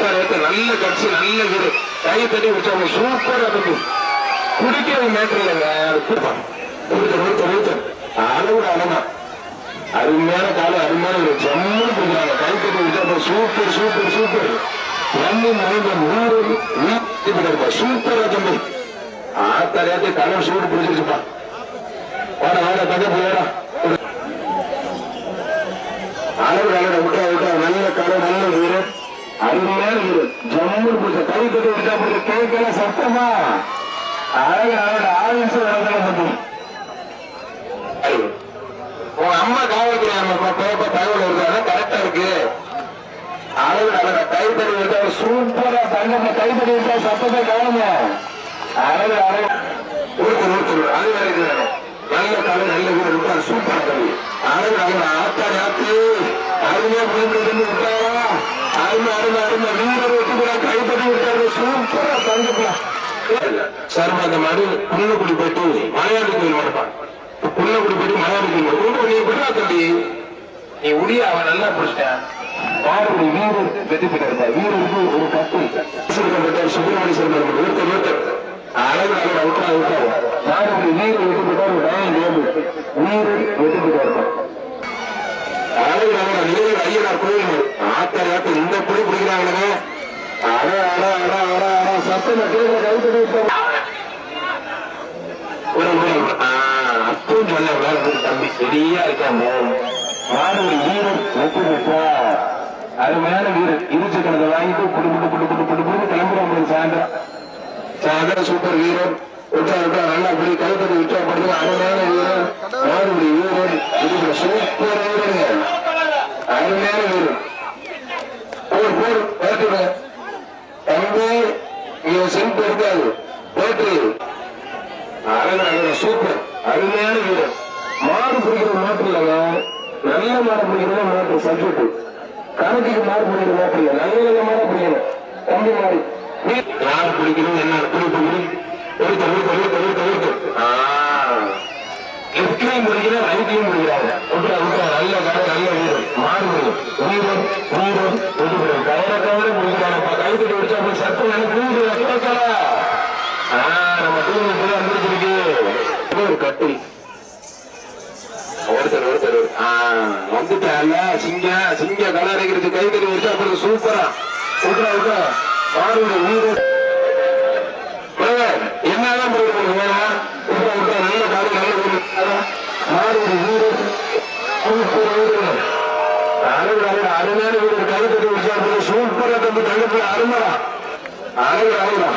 பார்த்தாரு நல்ல கட்சி நல்ல குரு கை தட்டி வச்சவங்க சூப்பரா இருந்து. குடிக்கிற மேட்டர் இல்லைங்க. கொடுத்த கொடுத்த கொடுத்த அளவு அளமா அருமையான காலம் அருமையான ஒரு ஜம்முன்னு கொடுக்குறாங்க. கை தட்டி வச்சா சூப்பர் சூப்பர் சூப்பர். நம்ம மனிதன் ஊரு வீட்டு சூப்பரா தம்பி ஆத்தாரத்தை கலம் சூடு பிடிச்சிருச்சுப்பா. வாட வாட தங்க போயிடா அளவு அளவு விட்டா விட்டா நல்ல கலை நல்ல வீரம். அருமையான வீரர் ஜம்மு கை கட்டி விட்டா பிடிச்ச கேட்கல சத்தமா? அழகு அழகு ஆயுசு நடந்தாலும் தம்பி உங்க அம்மா காவல்துறை பேப்ப தகவல் கரெக்டா இருக்கு. அழகு அழகு கைத்தறி விட்டா சூப்பரா தங்கம்மா கைத்தறி விட்டா சத்தத்தை கவனங்க அழகு அழகு ஒருத்தர் ஒருத்தர் அது வேற நல்ல கலை நல்ல வீரர். சூப்பரா தம்பி அழகு அழகு ஆத்தாடி ஆத்து. அருமையா புரிந்து அருமை அருமை அருமை வீரர் விட்டு கைத்தறி விட்டாரு சூப்பரா தங்கப்பா சார் அந்த மாடு புன்னக்குடி போயிட்டு மலையாளி கோயில் மடப்பான் புன்னக்குடி போயிட்டு மலையாளி கோயில் மடப்பா நீ விடுறா தம்பி. நீ உடைய அவன் நல்லா பிடிச்சிட்டான். பாரதி வீரர் வெற்றி பெற்றார் வீரருக்கு ஒரு கப்பு சுப்பிரமணிய சர்மன் ஒருத்தர் ஒருத்தர். அழகு அழகு அவுட்டா அவுட்டா பாரதி வீரர் வெற்றி பெற்றார் ஒரு டயம் கேம் வீரர் வெற்றி பெற்றார் அழகு அழகு ஐயனார் கோயில். ஆத்தாரி ஆத்த இந்த அட அட அட அட அட சத்தம் கேட்க கைத்தடி ஒரு முறை அப்பவும் சொல்ல போட்டு தம்பி. சரியா இருக்காங்க அருமையான வீரர் இருச்சு வாங்கிட்டு கிளம்புறோம் சாயந்தரம். சாயந்தரம் சூப்பர் வீரர் விட்டா விட்டா நல்லா அப்படி கைத்தடி விட்டா படுத்து அருமையான வீரர் மாடுபடி வீரர் சூப்பர் வீரருங்க அருமையான வீரர் போர் போர் பேட்டுங்க தம்பி இங்க செல்பு இருக்காது. பேட்டு. அழகாக சூப்பர் அருமையான வீரர். மாடு பிடிக்கிற மாட்டு இல்லைங்க நல்ல மாடு பிடிக்கிற மாட்டு சப்ஜெக்ட் கணக்குக்கு மாடு பிடிக்கிற மாட்டு இல்லை. நல்ல நல்ல மாடு பிடிக்கணும். தம்பி மாடு. யார் பிடிக்கணும் என்ன பிடி பிடி ஒருத்த தமிழ் தமிழ் தமிழ் ஒருத்த லெப்ட்லையும் பிடிக்கிற ரைட்லையும் பிடிக்கிறாங்க விட்டுறா விட்டுறா நல்ல நல்ல வீரர். மாடு பிடிக்கும். வீரர் வீரர் விட்டு கவர கவர பிடிக்கிறாங்கப்பா கை கட்டி விடுச்சா போய் சத்தம் எனக்கு கூடு கேட்கல ஆ, நம்ம டீம் இப்பதான் வந்துருக்கு ஒரு கட்டு ஒருத்தர் ஒருத்தர் ஒரு- ஆ, வந்துட்டால சிங்க சிங்க கலரைக்கிறது வச்சு அப்படி சூப்பரா. விட்றா பாருங்க மாடுடைய வீடு. என்னதான் வேணா விட்றா விட்றா நல்ல காடு நல்ல வீடு. மாடுடைய அருமையான வீடு. கை சூப்பரா தம்பி தங்கப்பில் அருமையா அருமையா